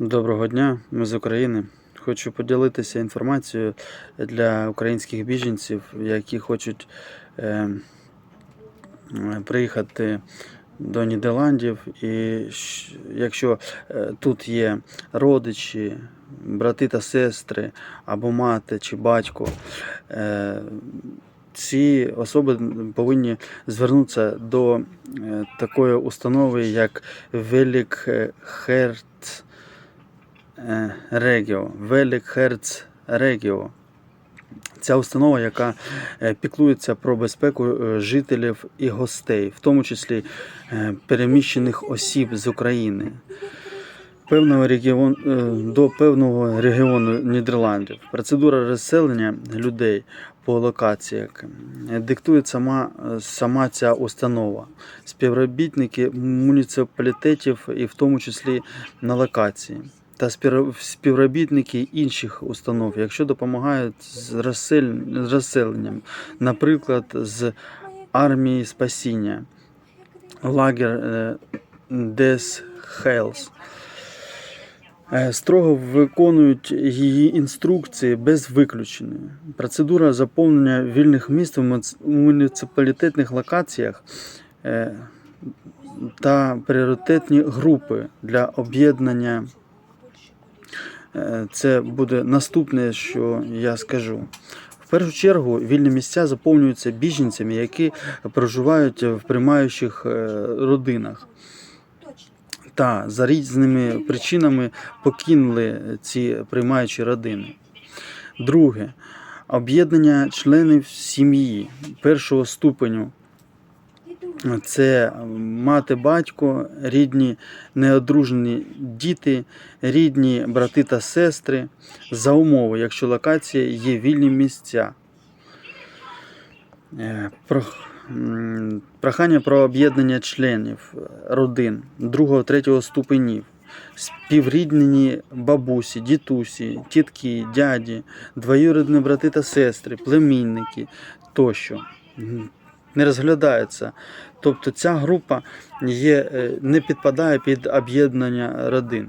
Доброго дня, ми з України. Хочу поділитися інформацією для українських біженців, які хочуть е, е, приїхати до Нідерландів. І якщо е, тут є родичі, брати та сестри, або мати чи батько, е, ці особи повинні звернутися до е, такої установи, як Великхерц е, Регіо, Великхерц Регіо. Ця установа, яка е, піклується про безпеку е, жителів і гостей, в тому числі е, переміщених осіб з України. Певного регіон, е, до певного регіону Нідерландів. Процедура розселення людей по локаціях е, диктує сама, е, сама ця установа. Співробітники муніципалітетів і в тому числі на локації. Та співробітники інших установ, якщо допомагають з розселенням, наприклад, з армії спасіння, лагер е, Des Е, Строго виконують її інструкції без виключення. Процедура заповнення вільних місць в муніципалітетних локаціях е, та пріоритетні групи для об'єднання. Е, Це буде наступне, що я скажу. В першу чергу вільні місця заповнюються біженцями, які проживають в приймаючих е, родинах та за різними причинами покинули ці приймаючі родини. Друге об'єднання членів сім'ї першого ступеню. Це мати, батько, рідні неодружені діти, рідні брати та сестри, за умови, якщо локація є вільні місця. Е, Прохання про об'єднання членів родин другого, третього ступенів. Співріднені бабусі, дітусі, тітки, дяді, двоюрідні брати та сестри, племінники тощо. Не розглядається. Тобто ця група є, е, не підпадає під об'єднання родин.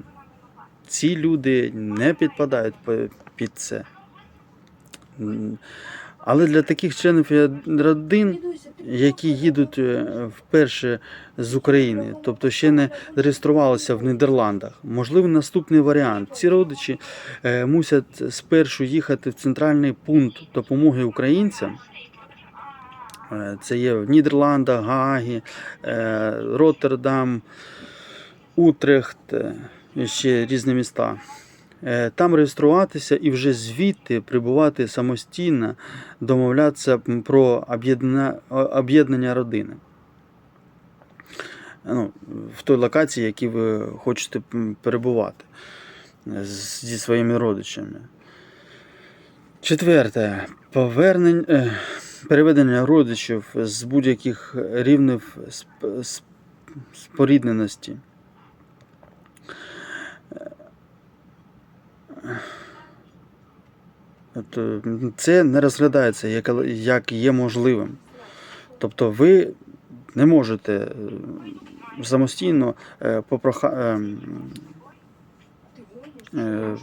Ці люди не підпадають під це. Але для таких членів родин які їдуть е, вперше з України, тобто ще не реєструвалися в Нідерландах. Можливий наступний варіант. Ці родичі е, мусять спершу їхати в центральний пункт допомоги українцям. Е, Це є в Нідерландах, Гаагі, е, Роттердам, Утрехт, е, ще різні міста. Там реєструватися і вже звідти прибувати самостійно, домовлятися про об'єднання, родини. Ну, в той локації, які ви хочете перебувати зі своїми родичами. Четверте. Повернень, е, переведення родичів з будь-яких рівнів сп- сп- спорідненості. Тобто це не розглядається як, є можливим. Тобто ви не можете е, самостійно е, попроха, е, е,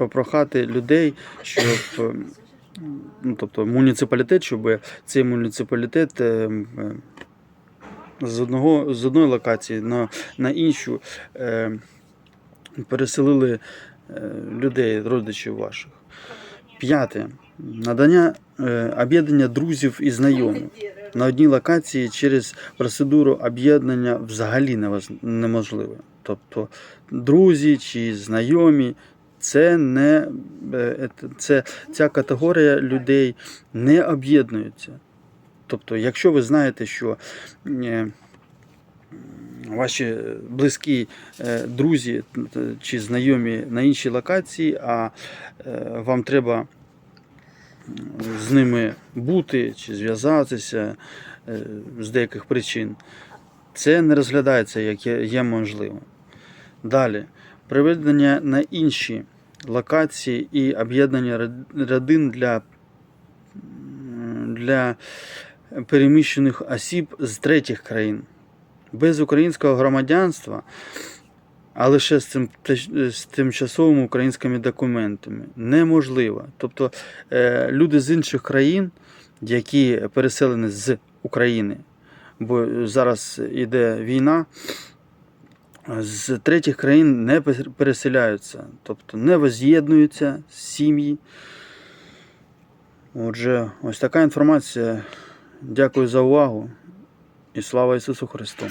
попрохати людей, щоб е, ну, тобто муніципалітет, щоб цей муніципалітет е, е, з, одного, з одної локації на, на іншу переселили е, людей, родичів ваших. П'яте. Надання е, об'єднання друзів і знайомих. На одній локації через процедуру об'єднання взагалі неможливо. Тобто друзі чи знайомі це не е, це, ця категорія людей не об'єднуються. Тобто, якщо ви знаєте, що е, ваші близькі е, друзі чи знайомі на іншій локації, а вам треба з ними бути чи зв'язатися з деяких причин, це не розглядається як є, можливим. Далі, приведення на інші локації і об'єднання род- родин для, для переміщених осіб з третіх країн. без українського громадянства, а лише з, цим, з тимчасовими українськими документами неможливо. Тобто е, люди з інших країн, які переселені з України, бо зараз іде війна, з третіх країн не переселяються, тобто не воз'єднуються з сім'ї. Отже, ось така інформація. Дякую за увагу і слава Ісусу Христу!